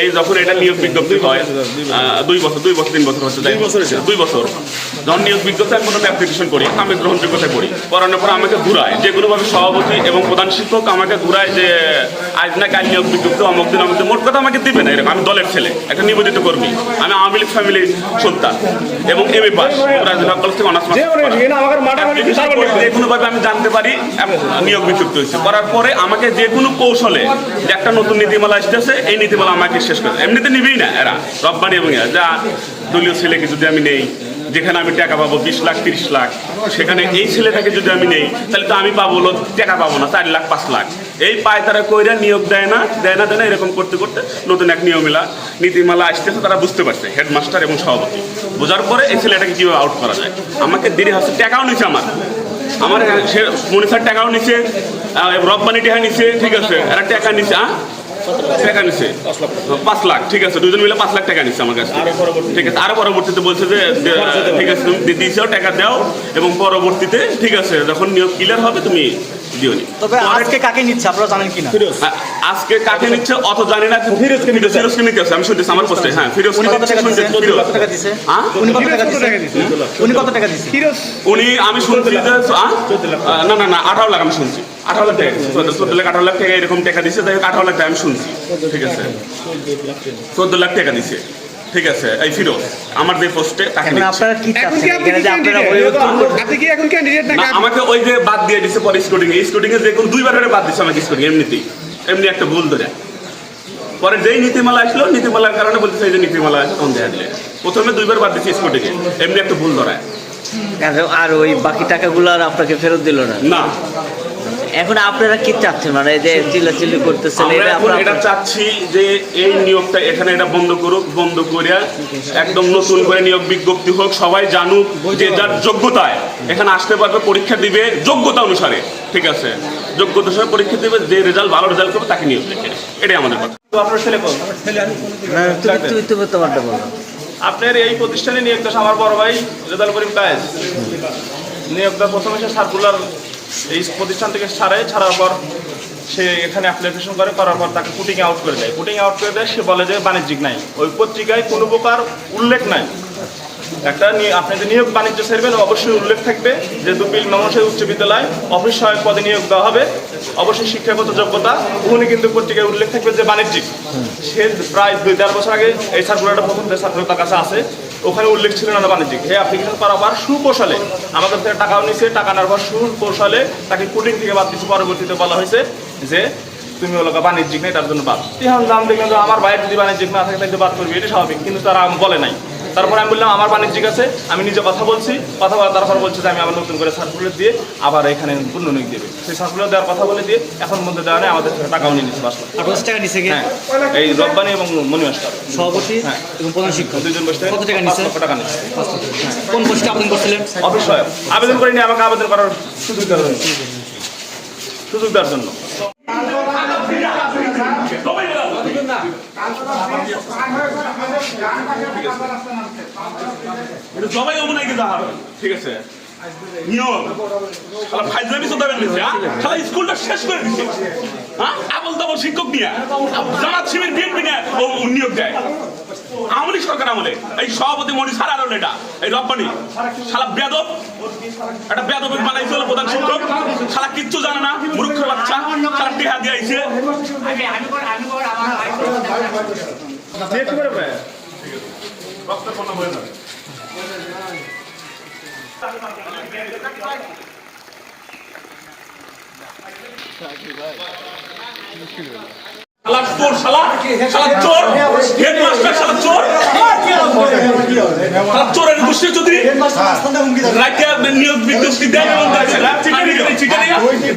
এই যখন এটা নিয়োগ বিজ্ঞপ্তি হয় দুই বছর দুই বছর তিন বছর হচ্ছে যাই হোক। দুই বছর। যখন নিয়োগ বিজ্ঞপ্তি আমি প্রথমে অ্যাপ্লিকেশন করি আমি গ্রহণযোগ্যতা করি করানোর পর আমাকে ঘুরায় যে কোনোভাবে সভাপতি এবং প্রধান শিক্ষক আমাকে ঘুরায় যে আজ না কাল নিয়োগ বিজ্ঞপ্তি অমুক দিন অমুক দিন। মোট কথা আমাকে দিবে না এরকম আমি দলের ছেলে একটা নিবেদিত কর্মী। আমি আওয়ামী লীগ ফ্যামিলি সন্তান এবং এম এ পাস রাজনীতি কলেজ থেকে অনার্স যে কোনোভাবে আমি জানতে পারি নিয়োগ বিজ্ঞপ্তি হয়েছে। করার পরে আমাকে যে কোনো কৌশলে যে একটা নতুন নীতিমালা আসতেছে এই নীতিমালা আমাকে শেষ করে এমনিতে নিবেই না, এরা, রব্বানি এবং এরা। যা দলীয় ছেলেকে যদি আমি নেই, যেখানে আমি টাকা পাবো বিশ লাখ, তিরিশ লাখ, সেখানে এই ছেলেটাকে যদি আমি নেই, তাহলে তো আমি পাবো হলো টাকা পাবো না, চার লাখ, পাঁচ লাখ। এই পায় তারা কইরা নিয়োগ দেয় না দেয় না দেয় না, এরকম করতে করতে নতুন এক নিয়মিলা নীতিমালা আসতেছে, তারা বুঝতে পারছে, হেডমাস্টার এবং সভাপতি। বোঝার পরে এই ছেলেটাকে কীভাবে আউট করা যায়? আমাকে দেরি হচ্ছে, টাকাও নিচ্ছে আমার। আমার সে মনিষার টাকাও নিচ্ছে রব্বানি টাকা নিচ্ছে ঠিক আছে, এরা টাকা নিচ্ছে হ্যাঁ টাকা নিচ্ছে পাঁচ লাখ ঠিক আছে দুজন মিলে পাঁচ লাখ টাকা নিচ্ছে আমার কাছে। ঠিক আছে আরও পরবর্তীতে বলছে যে ঠিক আছে তুমি দিয়েছ টাকা দাও এবং পরবর্তীতে ঠিক আছে যখন নিয়োগ ক্লিয়ার হবে তুমি দিও তবে আজকে কাকে নিচ্ছে? আপনারা জানেন কিনা? আ- আজকে কাকে নিচ্ছে? অত জানি না ফিরোজকে নিচ্ছে ফিরোজকে নিতে আমি শুনতেছি আমার পোস্টে হ্যাঁ উনি কত টাকা দিছে? উনি কত টাকা দিছে? হ্যাঁ? উনি কত টাকা দিছে? উনি কত টাকা দিছে? উনি আমি শুনছি যে না না না আঠারো লাখ আমি শুনছি। আঠারো লাখ টাকা চোদ্দ লাখ আঠারো লাখ টাকা এরকম টাকা দিচ্ছে তাই হোক আঠারো লাখ টাকা আমি শুনছি। ঠিক আছে? চোদ্দ লাখ টাকা দিচ্ছে ঠিক আছে এই ফিরোজ আমার যে পোস্টে তাকে এখন আপনারা কি চাচ্ছেন? এখানে যে আপনারা? পরিবর্তন করবেন? আপনি কি এখন ক্যান্ডিডেট নাকি আমাকে ওই যে বাদ দিয়ে দিচ্ছে পরে স্কুটিং এই স্কুটিং এ যে কোনো দুইবার করে বাদ দিচ্ছে আমাকে স্কুটিং এমনিতেই। এমনি একটা ভুল ধরে। পরে যেই নীতিমালা আসলো নীতিমালার কারণে বলতেছে এই যে নীতিমালা আছে তখন দেখা দিলে। প্রথমে দুইবার বাদ দিচ্ছে স্কুটিকে এমনি একটা ভুল ধরায় আর- আর ওই বাকি টাকাগুলো আর আপনাকে ফেরত দিল না? না। এখন আপনারা কি চাচ্ছেন? মানে এই যে চিল্লাচিল্লি করতেছেন এটা আপনারা এটা চাচ্ছি যে এই নিয়োগটা এখানে এটা বন্ধ করুক বন্ধ করিয়া একদম নতুন করে নিয়োগ বিজ্ঞপ্তি হোক সবাই জানুক যে যার যোগ্যতায়। এখানে আসতে পারবে পরীক্ষা দিবে যোগ্যতা অনুসারে ঠিক আছে? যোগ্যতা অনুসারে পরীক্ষা দিবে যে রেজাল্ট ভালো রেজাল্ট করবে তাকে নিয়োগ দিবে। এটাই আমাদের কথা। আপনার ছেলে কোন? না, তুমি তুমি তুমি তোমারটা বলো আপনার এই প্রতিষ্ঠানে নিয়োগ আমার বড় ভাই রেজাল করিম কায়েস। নিয়োগটা প্রথমে সে সার্কুলার এই প্রতিষ্ঠান থেকে ছাড়ে ছাড়ার পর সে এখানে অ্যাপ্লিকেশন করে, করার পর তাকে পুটিং আউট করে দেয়। পুটিং আউট করে দেয়, সে বলে যে বাণিজ্যিক নাই। ওই পত্রিকায় কোনো প্রকার উল্লেখ নাই। একটা আপনি যে নিয়োগ বাণিজ্য সেরবেন অবশ্যই উল্লেখ থাকবে যে দুপিল মামসের উচ্চ বিদ্যালয়, অফিস সহায়ক পদে নিয়োগ দেওয়া হবে। অবশ্যই শিক্ষাগত যোগ্যতা, উনি কিন্তু পত্রিকায় উল্লেখ থাকবে যে বাণিজ্যিক। সে প্রায় দুই দেড় বছর আগে এই সার্কুলারটা প্রথম যে সার্কুলার তার কাছে আছে ওখানে উল্লেখ ছিল না বাণিজ্যিক। হে অ্যাপ্লিকেশন করার পর সুকৌশলে। আমাদের থেকে টাকাও নিয়েছে টাকা নেওয়ার পর সুকৌশলে তাকে কুটিং থেকে বাদ দিচ্ছে পরবর্তীতে বলা হয়েছে যে, তুমি হলো বাণিজ্যিক নেই তার জন্য বাদ। এখন দাম দেখলাম আমার বাইরে যদি বাণিজ্যিক না থাকে, তাহলে বাদ করবি এটা স্বাভাবিক। কিন্তু তারা বলে নাই। তারপর আমি বললাম আমার বাণিজ্যিক আছে আমি নিজে কথা বলছি। কথা বলার তারপর বলছে যে আমি আবার নতুন করে সার্কুলার দিয়ে আবার এখানে পূর্ণ নিয়োগ দেবে। সেই সার্কুলার দেওয়ার কথা বলে দিয়ে এখন মধ্যে দেওয়া নেই আমাদের থেকে টাকাও নিয়ে নিচ্ছে বাস আঠাশ টাকা নিছে হ্যাঁ এই রব্বানি এবং মনি মাস্টার সভাপতি হ্যাঁ। এবং প্রধান শিক্ষক। দুইজন বসে কত টাকা লক্ষ টাকা নিচ্ছে কোন পোস্টে আবেদন করছিলেন? অফিস সহায়ক। আবেদন করিনি আমাকে আবেদন করার সুযোগ দেওয়ার জন্য। সুযোগ দেওয়ার জন্য। এটা সবাই অমন আগে যাওয়া ঠিক আছে। নিয়ম। শালা ফাইজলামি তো দাঁড়িয়ে? শালা স্কুলটা শেষ করে দিচ্ছে হ্যাঁ আবল তাবল শিক্ষক নিয়ে। জামাত শিবির বিএনপি নিয়ে ও ও নিয়োগ দেয়। আমলি সরকার আমলে। এই সভাপতি মনি সারা আলো এটা। এই রব্বানি শালা বেদব একটা বেদব বানাইছে হলো প্রধান শিক্ষক। শালা কিচ্ছু জানে না মূর্খ বাচ্চা। শালা টেহা দিয়ে আইছে। রক্তপন্ন হয়ে যাবে শালা চোর শালা শালা চোর হেডমাস্টার শালা চোর চোরের গোষ্ঠী চৌধুরী রাজ্যে নিয়োগ বিজ্ঞপ্তি দেয় এবং চিঠি চিঠি